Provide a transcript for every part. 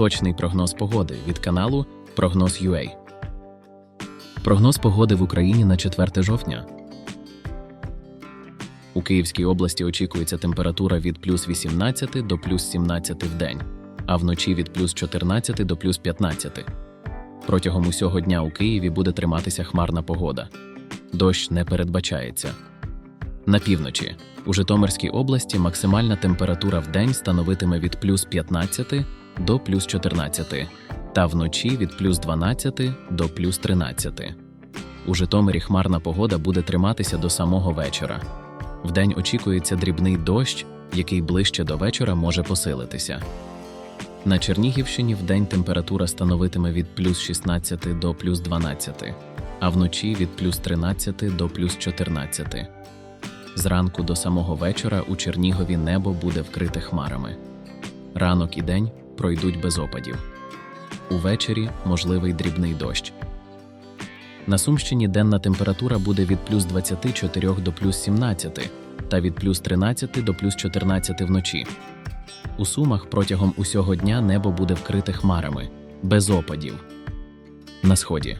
Точний прогноз погоди від каналу Прогноз.ua. Прогноз погоди в Україні на 4 жовтня. У Київській області очікується температура від плюс 18 до плюс 17 в день, а вночі від плюс 14 до плюс 15. Протягом усього дня у Києві буде триматися хмарна погода. Дощ не передбачається. На півночі у Житомирській області максимальна температура в день становитиме від плюс 15 до плюс 14, та вночі від плюс 12 до плюс 13. У Житомирі хмарна погода буде триматися до самого вечора. Вдень очікується дрібний дощ, який ближче до вечора може посилитися. На Чернігівщині вдень температура становитиме від плюс 16 до плюс 12, а вночі від плюс 13 до плюс 14. Зранку до самого вечора у Чернігові небо буде вкрите хмарами. Ранок і день пройдуть без опадів. Увечері можливий дрібний дощ. На Сумщині денна температура буде від плюс 24 до плюс 17 та від плюс 13 до плюс 14 вночі. У Сумах протягом усього дня небо буде вкрите хмарами, без опадів. На сході.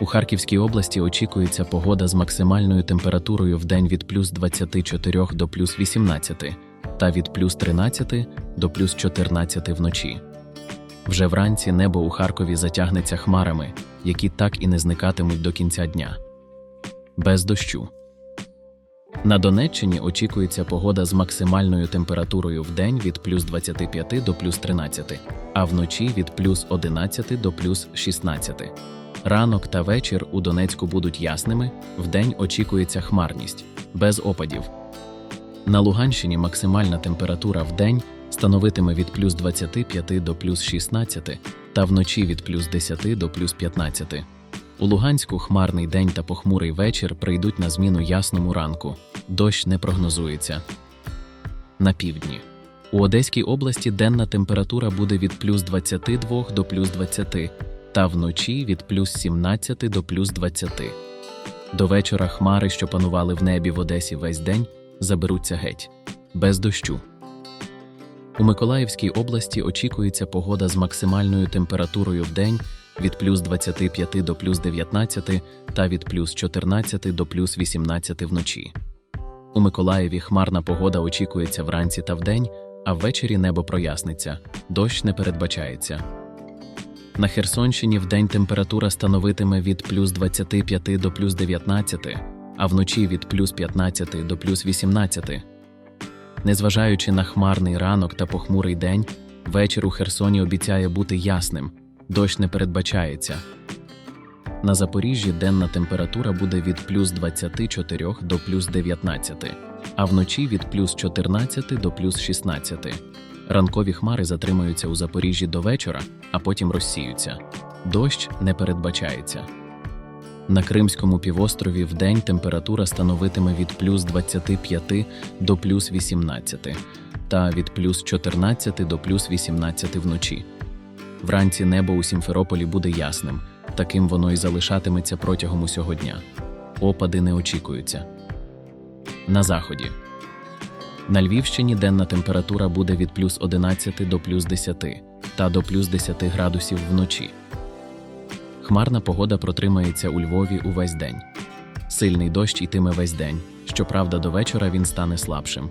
У Харківській області очікується погода з максимальною температурою в день від плюс 24 до плюс 18 та від плюс 13 до плюс 14 вночі. Вже вранці небо у Харкові затягнеться хмарами, які так і не зникатимуть до кінця дня. Без дощу. На Донеччині очікується погода з максимальною температурою в день від плюс 25 до плюс 13, а вночі від плюс 11 до плюс 16. Ранок та вечір у Донецьку будуть ясними, вдень очікується хмарність, без опадів. На Луганщині максимальна температура в день становитиме від плюс 25 до плюс 16 та вночі від плюс 10 до плюс 15. У Луганську хмарний день та похмурий вечір прийдуть на зміну ясному ранку. Дощ не прогнозується. На півдні. У Одеській області денна температура буде від плюс 22 до плюс 20, та вночі від плюс 17 до плюс 20. До вечора хмари, що панували в небі в Одесі весь день, заберуться геть. Без дощу. У Миколаївській області очікується погода з максимальною температурою в день від плюс 25 до плюс 19 та від плюс 14 до плюс 18 вночі. У Миколаєві хмарна погода очікується вранці та вдень, а ввечері небо проясниться, дощ не передбачається. На Херсонщині вдень температура становитиме від плюс 25 до плюс 19, а вночі від плюс 15 до плюс 18. Незважаючи на хмарний ранок та похмурий день, вечір у Херсоні обіцяє бути ясним, дощ не передбачається. На Запоріжжі денна температура буде від плюс 24 до плюс 19, а вночі від плюс 14 до плюс 16. Ранкові хмари затримаються у Запоріжжі до вечора, а потім розсіються. Дощ не передбачається. На Кримському півострові вдень температура становитиме від плюс 25 до плюс 18 та від плюс 14 до плюс 18 вночі. Вранці небо у Сімферополі буде ясним, таким воно і залишатиметься протягом усього дня. Опади не очікуються. На заході. На Львівщині денна температура буде від плюс 11 до плюс 10 та до плюс 10 градусів вночі. Хмарна погода протримається у Львові увесь день. Сильний дощ йтиме весь день. Щоправда, до вечора він стане слабшим.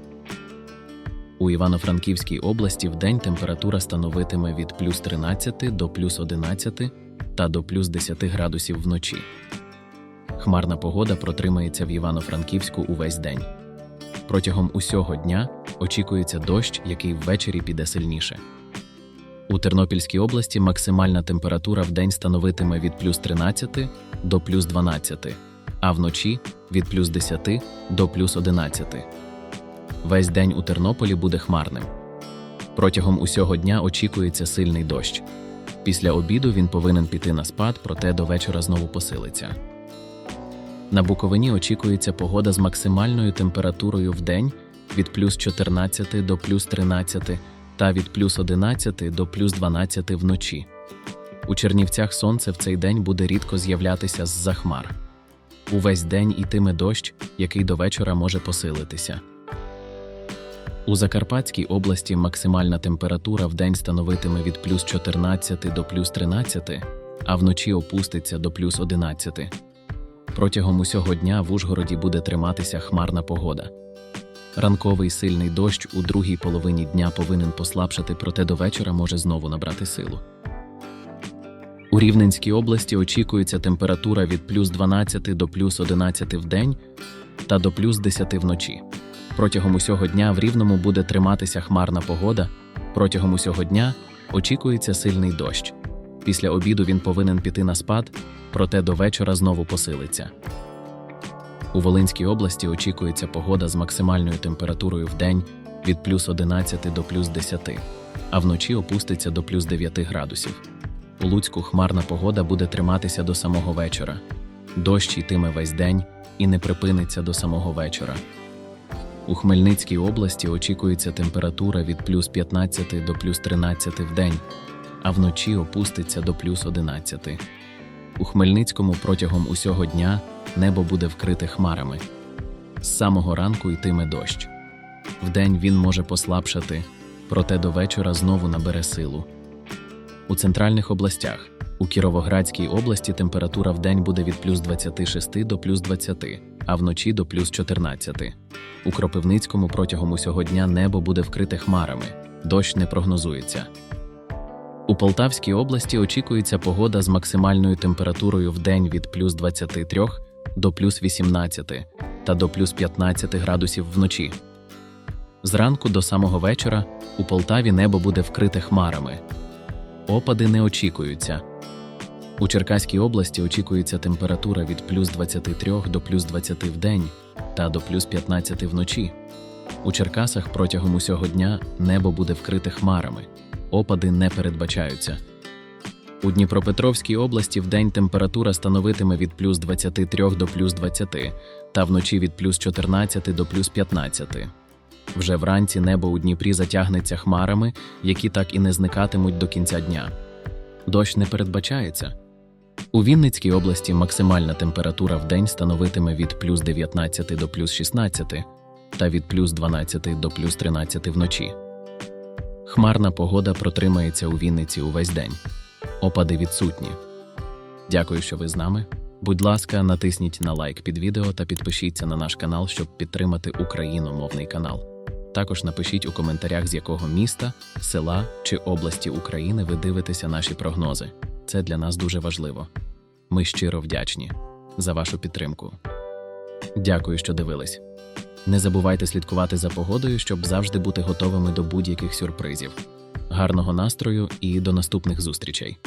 У Івано-Франківській області вдень температура становитиме від плюс 13 до плюс 11 та до плюс 10 градусів вночі. Хмарна погода протримається в Івано-Франківську увесь день. Протягом усього дня очікується дощ, який ввечері піде сильніше. У Тернопільській області максимальна температура в день становитиме від плюс 13 до плюс 12, а вночі від плюс 10 до плюс 11. Весь день у Тернополі буде хмарним. Протягом усього дня очікується сильний дощ. Після обіду він повинен піти на спад, проте до вечора знову посилиться. На Буковині очікується погода з максимальною температурою в день від плюс 14 до плюс 13 та від плюс 11 до плюс 12 вночі. У Чернівцях сонце в цей день буде рідко з'являтися з-за хмар. Увесь день ітиме дощ, який до вечора може посилитися. У Закарпатській області максимальна температура в день становитиме від плюс 14 до плюс 13, а вночі опуститься до плюс 11. Протягом усього дня в Ужгороді буде триматися хмарна погода. Ранковий сильний дощ у другій половині дня повинен послабшати, проте до вечора може знову набрати силу. У Рівненській області очікується температура від плюс 12 до плюс 11 в день та до плюс 10 вночі. Протягом усього дня в Рівному буде триматися хмарна погода. Протягом усього дня очікується сильний дощ. Після обіду він повинен піти на спад, проте до вечора знову посилиться. У Волинській області очікується погода з максимальною температурою в день від плюс 11 до плюс 10, а вночі опуститься до плюс 9 градусів. У Луцьку хмарна погода буде триматися до самого вечора. Дощ йтиме весь день і не припиниться до самого вечора. У Хмельницькій області очікується температура від плюс 15 до плюс 13 в день, а вночі опуститься до плюс 11. У Хмельницькому протягом усього дня небо буде вкрите хмарами. З самого ранку йтиме дощ. Вдень він може послабшати, проте до вечора знову набере силу. У центральних областях у Кіровоградській області температура вдень буде від плюс 26 до плюс 20, а вночі до плюс 14. У Кропивницькому протягом усього дня небо буде вкрите хмарами, дощ не прогнозується. У Полтавській області очікується погода з максимальною температурою в день від плюс 23 до плюс 18 та до плюс 15 градусів вночі. Зранку до самого вечора у Полтаві небо буде вкрите хмарами. Опади не очікуються. У Черкаській області очікується температура від плюс 23 до плюс 20 в день та до плюс 15 вночі. У Черкасах протягом усього дня небо буде вкрите хмарами. Опади не передбачаються. У Дніпропетровській області вдень температура становитиме від плюс 23 до плюс 20 та вночі від плюс 14 до плюс 15. Вже вранці небо у Дніпрі затягнеться хмарами, які так і не зникатимуть до кінця дня. Дощ не передбачається. У Вінницькій області максимальна температура в день становитиме від плюс 19 до плюс 16 та від плюс 12 до плюс 13 вночі. Хмарна погода протримається у Вінниці увесь день. Опади відсутні. Дякую, що ви з нами. Будь ласка, натисніть на лайк під відео та підпишіться на наш канал, щоб підтримати україномовний канал. Також напишіть у коментарях, з якого міста, села чи області України ви дивитеся наші прогнози. Це для нас дуже важливо. Ми щиро вдячні за вашу підтримку. Дякую, що дивились. Не забувайте слідкувати за погодою, щоб завжди бути готовими до будь-яких сюрпризів. Гарного настрою і до наступних зустрічей!